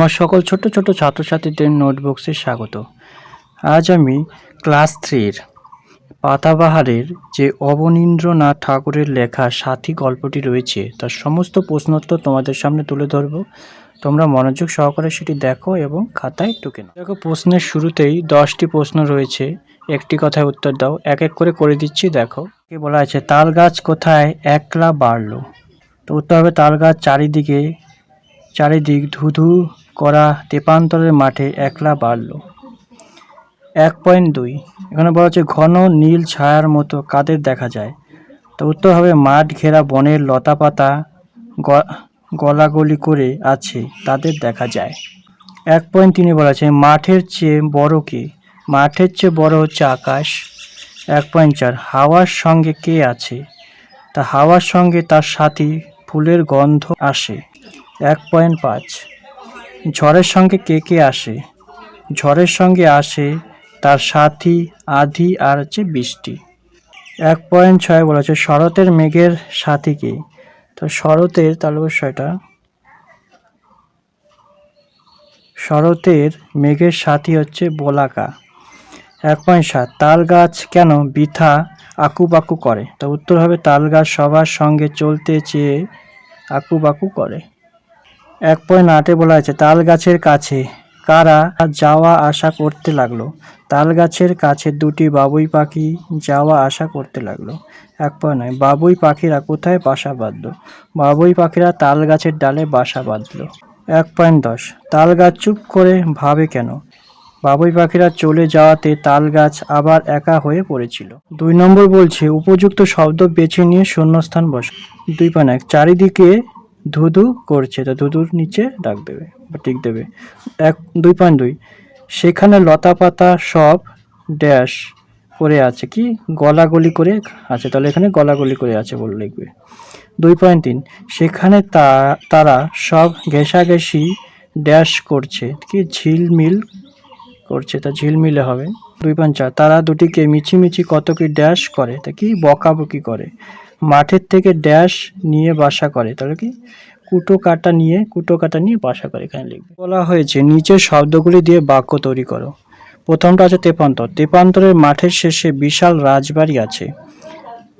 আমার সকল ছোট ছোট ছাত্রছাত্রীদের নোটবুকসে স্বাগত। আজ আমি ক্লাস থ্রির পাতাবাহারের যে অবনীন্দ্রনাথ ঠাকুরের লেখা সাথী গল্পটি রয়েছে, তার সমস্ত প্রশ্নোত্তর তোমাদের সামনে তুলে ধরব। তোমরা মনোযোগ সহকারে সেটি দেখো এবং খাতায় টুকে নাও। দেখো, প্রশ্নের শুরুতেই দশটি প্রশ্ন রয়েছে। একটি কথায় উত্তর দাও, এক এক করে করে দিচ্ছি, দেখো। কি বলা আছে, তাল গাছ কোথায়? একলা বাড়লো। তো উত্তর হবে তাল গাছ চারিদিকে চারিদিক ধুধু করা তেপান্তরের মাঠে একলা বাড়ল। এক পয়েন্ট দুই। এখানে বলা হচ্ছে ঘন নীল ছায়ার মতো কাদের দেখা যায়। তো উত্তর হবে মাঠ ঘেরা বনের লতাপাতা গ- গলাগলি করে আছে, তাদের দেখা যায়। এক পয়েন্ট তিনে বলা আছে মাঠের চেয়ে বড় কে? মাঠের চেয়ে বড় হচ্ছে আকাশ। এক পয়েন্ট চার। হাওয়ার সঙ্গে কে আছে? তা হাওয়ার সঙ্গে তার সাথী ফুলের গন্ধ আসে। এক পয়েন্ট পাঁচ। ঝড়ের সঙ্গে কে কে আসে? ঝড়ের সঙ্গে আসে তার সাথী, আধি আর হচ্ছে বৃষ্টি। এক পয়েন্ট ছয় বলেছে শরতের মেঘের সাথী কে? তো শরতের তাহলে অবশ্যই শরতের মেঘের সাথী হচ্ছে বোলাকা। এক পয়েন্ট সাত, তাল গাছ কেন বৃথা আকুপাকু করে? তো উত্তর হবে তাল গাছ সবার সঙ্গে চলতে চেয়ে আকুপাকু করে। এক পয়েন্ট আটে বলা আছে তাল গাছের কাছে। কারা যাওয়া আসা করতে লাগল? তাল গাছের কাছে দুটি বাবুই পাখি যাওয়া আসা করতে লাগল। এক পয়েন্ট নয়, বাবুই পাখিরা কোথায় বাসা বাঁধলো? বাবুই পাখিরা তাল গাছের ডালে বাসা বাঁধলো। এক পয়েন্ট দশ তাল গাছ চুপ করে ভাবে কেন? বাবুই পাখিরা চলে যাওয়াতে তাল গাছ আবার একা হয়ে পড়েছিল। দুই নম্বর বলছে, উপযুক্ত শব্দ বেছে নিয়ে শূন্যস্থান বস। দুই পয়েন্ট এক চারিদিকে ধুধু করছে, তো ধুধুর নিচে ডাক দেবে বা টিক দেবে। এক, দুই পয়েন্ট দুই, সেখানে লতা পাতা সব ড্যাশ করে আছে কি? গলাগলি করে আছে, তাহলে এখানে গলাগলি করে আছে বলে লিখবে। দুই পয়েন্ট তিন, সেখানে তা, তারা সব ঘেঁষাঘেঁষি ড্যাশ করছে, কি? ঝিলমিল করছে, তা ঝিলমিলে হবে। দুই চার তারা দুটিকে মিছিমিছি কত কি ড্যাশ করে? তা কি বকাবকি করে? মাঠের থেকে ড্যাশ নিয়ে বাসা করে। তাহলে কি? কুটো কাটা নিয়ে, কুটো কাটা নিয়ে বাসা করে এখানে লিখবে। বলা হয়েছে, নিচের শব্দগুলি দিয়ে বাক্য তৈরি করো। প্রথমটা আছে তেপান্তর। তেপান্তরের মাঠের শেষে বিশাল রাজবাড়ি আছে।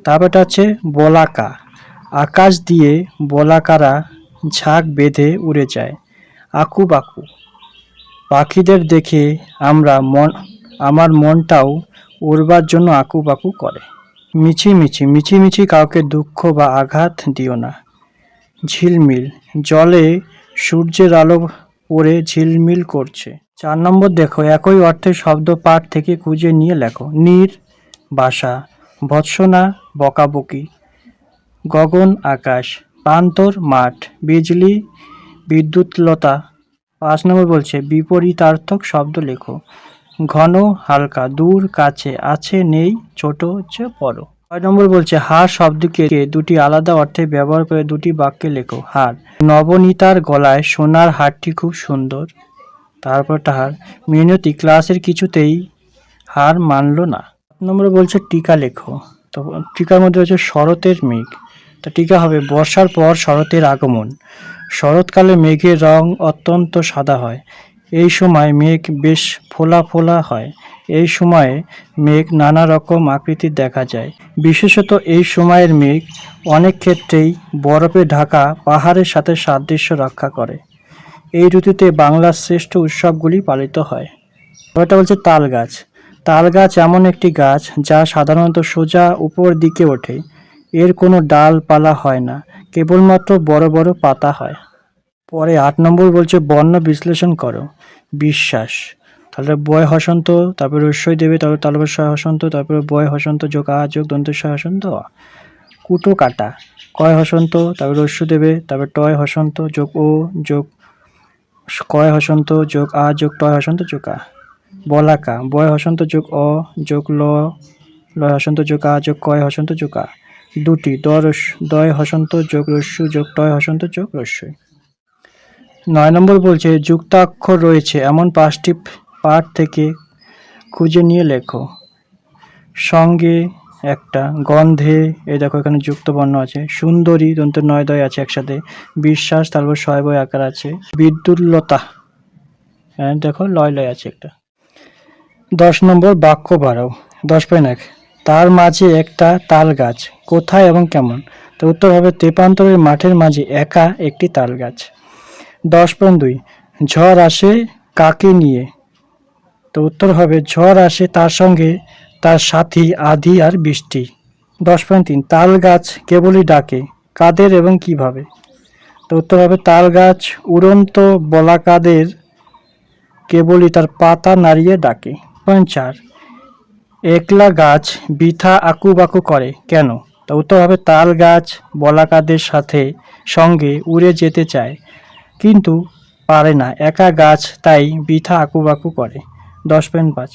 তারপরটা আছে বলাকা। আকাশ দিয়ে বলাকারা ঝাঁক বেঁধে উড়ে যায়। আকু বাকু। পাখিদের দেখে আমরা মন আমার মনটাও উড়বার জন্য আকুপাকু করে। মিছিমিছি মিছিমিছি কাউকে দুঃখ বা আঘাত দিও না। ঝিলমিল, জলে সূর্যের আলো পড়ে ঝিলমিল করছে। চার নম্বর দেখো, একই অর্থে শব্দ পাঠ থেকে খুঁজে নিয়ে লেখো। নীর, বাসা, ভৎসনা, বকাবকি, গগন আকাশ, প্রান্তর মাঠ, বিজলি, বিদ্যুৎলতা। পাঁচ নম্বর বলছে, বিপরীতার্থক শব্দ লেখো। ঘন, হালকা, দূর, কাছে, আছে, নেই, ছোট হচ্ছে বড়। ছয় নম্বর বলছে, হার শব্দকে দুটি আলাদা অর্থে ব্যবহার করে দুটি বাক্যে লেখো, হার। নবনীতার গলায় সোনার হারটি খুব সুন্দর তারপরটা হার মিনতি, ক্লাসের কিছুতেই হার মানলো না। সাত নম্বরে বলছে, টিকা লেখো। তো টিকার মধ্যে হচ্ছে শরতের মেঘ। তো টিকা হবে, বর্ষার পর শরতের আগমন। শরৎকালে মেঘের রং অত্যন্ত সাদা হয়। এই সময় মেঘ বেশ ফোলা ফোলা হয়। এই সময়ে মেঘ নানা রকম আকৃতির দেখা যায়। বিশেষত এই সময়ের মেঘ অনেক ক্ষেত্রেই বরফে ঢাকা পাহাড়ের সাথে সাদৃশ্য রক্ষা করে। এই ঋতুতে বাংলার শ্রেষ্ঠ উৎসবগুলি পালিত হয়। ওটা বলছে তাল গাছ। তাল গাছ এমন একটি গাছ যা সাধারণত সোজা উপর দিকে ওঠে। এর কোনো ডালপালা হয় না। কেবলমাত্র বড় বড় পাতা হয়। পরে আট নম্বর বলছে, বর্ণ বিশ্লেষণ করো। বিশ্বাস। তাহলে বয় হসন্ত, তারপরে রস্যই দেবে, তারপর তালবের সয় হসন্ত, তারপরে বয় হসন্ত, যোগ আ, যোগ দন্তের সয় হসন্ত। কুটো কাটা। কয় হসন্ত, তারপর রস্য দেবে, তারপর টয় হসন্ত, যোগ ও, যোগ কয় হসন্ত, যোগ আ, যোগ টয় হসন্ত, যোগ আ। বলাকা। বয় হসন্ত, যোগ অ, যোগ ল লয় হসন্ত, যোগ আ, যোগ কয় হসন্ত, যোগ আ। দুটি। দয় হসন্ত, যোগ রস্যু যোগ টয় হসন্ত, যোগ রস্যই নয় নম্বর বলছে, যুক্তাক্ষর রয়েছে। এমন পাঁচটি পাঠ থেকে খুঁজে নিয়ে লেখো। সঙ্গে একটা, গন্ধে এই দেখো এখানে যুক্ত বর্ণ আছে। সুন্দরী দন্ত নয় দয় আছে একসাথে। বিশ্বাস, তারপর ছয় বই আকার আছে। বিদ্যুল্লতা হ্যাঁ দেখো, লয় লয় আছে একটা। দশ নম্বর, বাক্য বাড়াও। দশ পয়েন্ট এক। তার মাঝে একটা তাল গাছ। কোথায় এবং কেমন? তো উত্তর হবে, তেপান্তরের মাঠের মাঝে একা একটি তাল গাছ। দশ পয়েন্ট দুই। ঝড় আসে কাকে নিয়ে? তো উত্তর হবে ঝড় আসে তার সঙ্গে তার সাথী আধি আর বৃষ্টি। দশ পয়েন্ট তিন। তাল গাছ কেবলই ডাকে, কাদের এবং কীভাবে? তো উত্তর হবে তাল গাছ উড়ন্ত বলাকাদের কেবলই তার পাতা নাড়িয়ে ডাকে। পয়েন্ট চার। একলা গাছ বৃথা আকুবাকু করে, কেন? তো উত্তর হবে তাল গাছ বলাকাদের সাথে সঙ্গে উড়ে যেতে চায়। কিন্তু পারে না। একা গাছ তাই বৃথা আকুবাকু করে। দশ পয়েন্ট পাঁচ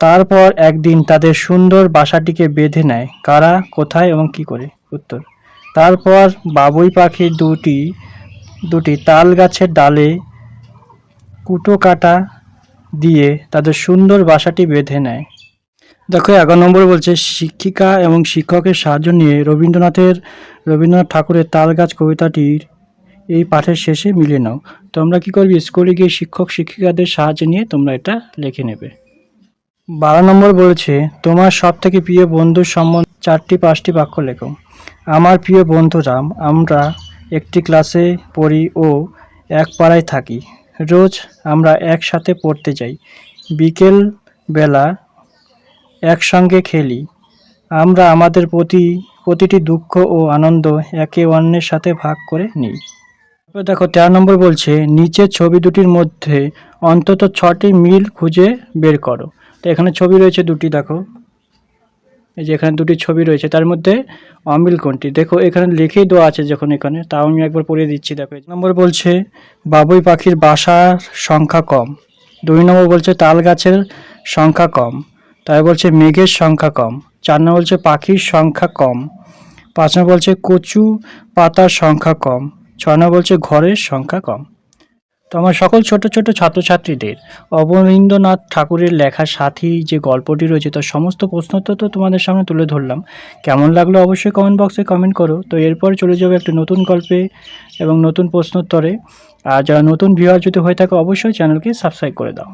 তারপর একদিন তাদের সুন্দর বাসাটিকে বেঁধে নেয়। কারা, কোথায় এবং কি করে? উত্তর। তারপর বাবুই পাখি দুটি দুটি তাল গাছের ডালে কুটো কাটা দিয়ে তাদের সুন্দর বাসাটি বেঁধে নেয়। দেখো, এগারো নম্বর বলছে, শিক্ষিকা এবং শিক্ষকের সাহায্য নিয়ে রবীন্দ্রনাথের, রবীন্দ্রনাথ ঠাকুরের তাল গাছ কবিতাটির এই পাঠের শেষে মিলিয়ে নাও। তোমরা কি করবে? স্কুলে গিয়ে শিক্ষক, শিক্ষিকাদের সাহায্য নিয়ে তোমরা এটা লিখে নেবে। বারো নম্বর বলেছে, তোমার সব থেকে প্রিয় বন্ধুর সম্বন্ধে চারটি, পাঁচটি বাক্য লেখো। আমার প্রিয় বন্ধু রাম, আমরা একটি ক্লাসে পড়ি ও এক পাড়ায় থাকি। রোজ আমরা একসাথে পড়তে যাই। বিকেল বেলা একসঙ্গে খেলি। আমরা আমাদের প্রতি, প্রতিটি দুঃখ ও আনন্দ একে অন্যের সাথে ভাগ করে নিই। তারপর দেখো, তেরো নম্বর বলছে, নিচের ছবি দুটির মধ্যে অন্তত ছটি মিল খুঁজে বের করো। তো এখানে ছবি রয়েছে দুটি, দেখো। এই যে এখানে দুটি ছবি রয়েছে, তার মধ্যে অমিল কোনটি? দেখো, এখানে লিখেই দেওয়া আছে যখন এখানে, তাও আমি একবার পড়িয়ে দিচ্ছি, দেখো। এক নম্বর বলছে, বাবুই পাখির বাসার সংখ্যা কম। দুই নম্বর বলছে, তাল গাছের সংখ্যা কম। তাই বলছে, মেঘের সংখ্যা কম। চার নম্বর বলছে, পাখির সংখ্যা কম। পাঁচ নম্বর বলছে, কচু পাতার সংখ্যা কম। নম্বর বলছে, ঘরের সংখ্যা কম। তো আমার সকল ছোট ছোট ছাত্রছাত্রীদের, অবনীন্দ্রনাথ ঠাকুরের লেখা সাথী যে গল্পটি রয়েছে, তার সমস্ত প্রশ্ন তো তো তোমাদের সামনে তুলে ধরলাম। কেমন লাগল অবশ্যই কমেন্ট বক্সে কমেন্ট করো। তো এরপর চলে যাবে একটা নতুন গল্পে এবং নতুন প্রশ্নোত্তরে। আর যারা নতুন ভিউয়ার যদি হয়ে থাকে, অবশ্যই চ্যানেলকে সাবস্ক্রাইব করে দাও।